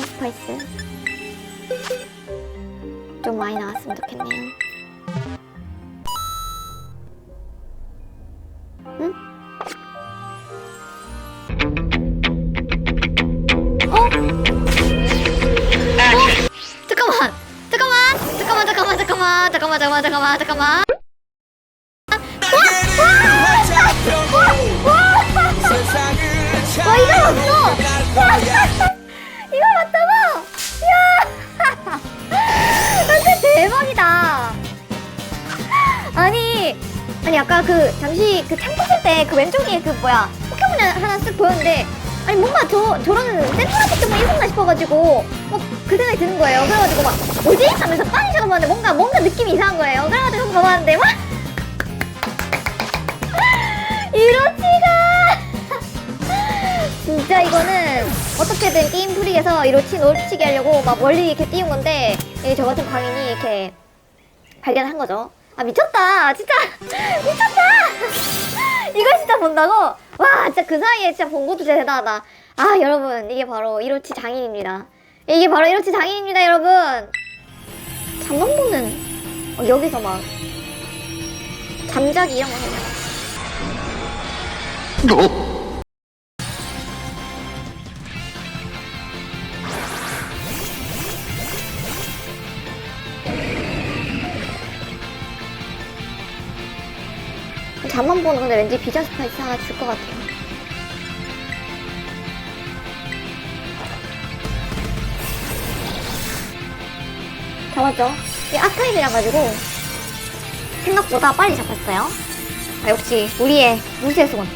스파이스 좀 많이 나왔으면 좋겠네요. 응? 어? 어? 잠깐만! 잠깐만! 잠깐만, 잠깐만, 잠깐만, 잠깐만, 잠깐만, 잠깐만, 잠깐만. 와, 이거! 이 아까 그, 잠시 그 창고 쓸때 그 왼쪽에 그 뭐야, 포켓몬 하나 쓱 보였는데, 아니, 뭔가 저, 저런 센트라틱 좀 있었나 싶어가지고, 뭐, 그 생각이 드는 거예요. 그래가지고 막, 뭐지? 하면서 빨리 찾아봤는데, 뭔가, 뭔가 느낌이 이상한 거예요. 그래가지고 한번 봐봤는데, 와! 이로치가! 진짜 이거는 어떻게든 게임 프리에서 이로치 놓치게 하려고 막 멀리 이렇게 띄운 건데, 이저 같은 광인이 이렇게 발견한 거죠. 아, 미쳤다! 진짜! 미쳤다! 이걸 진짜 본다고? 와, 진짜 그 사이에 진짜 본 것도 진짜 대단하다. 아, 여러분, 이게 바로 이로치 장인입니다. 이게 바로 이로치 장인입니다, 여러분! 잠만 보는, 어, 여기서 막, 잠자기 이런 거 하는 잠만 보는 건데 왠지 비전 스파이스 하나 줄 것 같아요. 잡았죠? 이 아카이브라 가지고 생각보다 빨리 잡혔어요. 아, 역시 우리의 무쇠 손.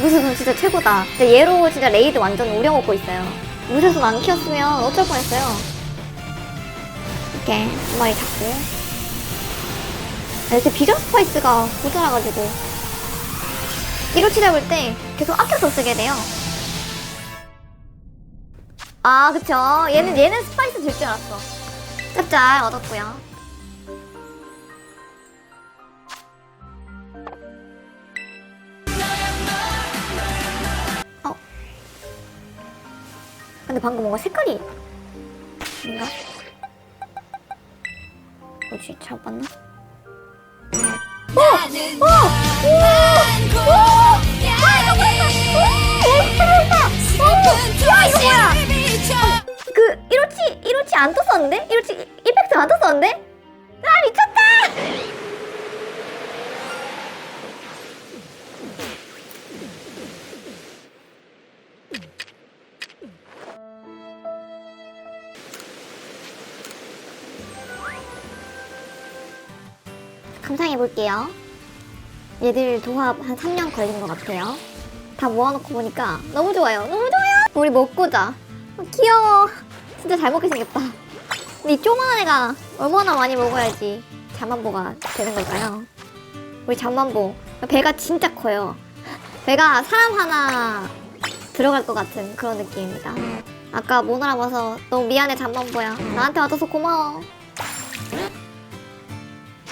무쇠 손 진짜 최고다. 진짜 얘로 진짜 레이드 완전 우려먹고 있어요. 무쇠 손 안 키웠으면 어쩔 뻔했어요. 이렇게 한 마리 잡고. 아, 이렇게 비전 스파이스가 모자라가지고 이로치 잡을 때 계속 아껴서 쓰게 돼요. 아 그쵸. 얘는 얘는 스파이스 줄 줄 알았어. 짭짤 얻었고요. 어. 근데 방금 뭔가 색깔이 뭔가 뭐지 잡았나? 나는 어! 오! 오! 야, 이거 뭐야? 그 이로치 이로치 안 떴었는데? 이로치 이펙트 안 떴었는데? 아 미쳤다! 감상해 볼게요. 얘들 도합 한 3년 걸린 것 같아요. 다 모아놓고 보니까 너무 좋아요. 너무 좋아요. 우리 먹고 자. 아, 귀여워. 진짜 잘 먹게 생겼다. 근데 이 조그만 애가 얼마나 많이 먹어야지 잠만보가 되는 걸까요? 우리 잠만보 배가 진짜 커요. 배가 사람 하나 들어갈 것 같은 그런 느낌입니다. 아까 못 알아봐서 너무 미안해 잠만 보야. 나한테 와줘서 고마워.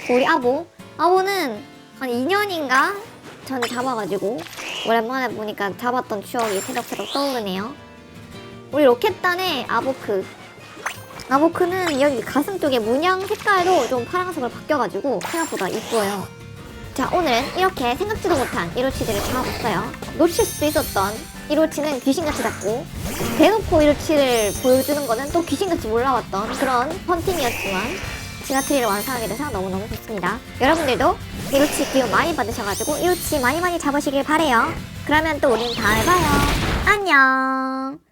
우리 아보. 아보는 한 2년인가 전에 잡아가지고 오랜만에 보니까 잡았던 추억이 새록새록 떠오르네요. 우리 로켓단의 아보크. 아보크는 여기 가슴 쪽에 문양 색깔도 좀 파란색으로 바뀌어가지고 생각보다 이뻐요. 자 오늘은 이렇게 생각지도 못한 이로치들을 잡아봤어요. 놓칠 수도 있었던 이로치는 귀신같이 잡고 대놓고 이로치를 보여주는 거는 또 귀신같이 몰라왔던 그런 헌팅이었지만 지나트리를 완성하게 돼서 너무너무 좋습니다. 여러분들도 이로치 기운 많이 받으셔가지고 이로치 많이 많이 잡으시길 바래요. 그러면 또 우린 다음에 봐요. 안녕.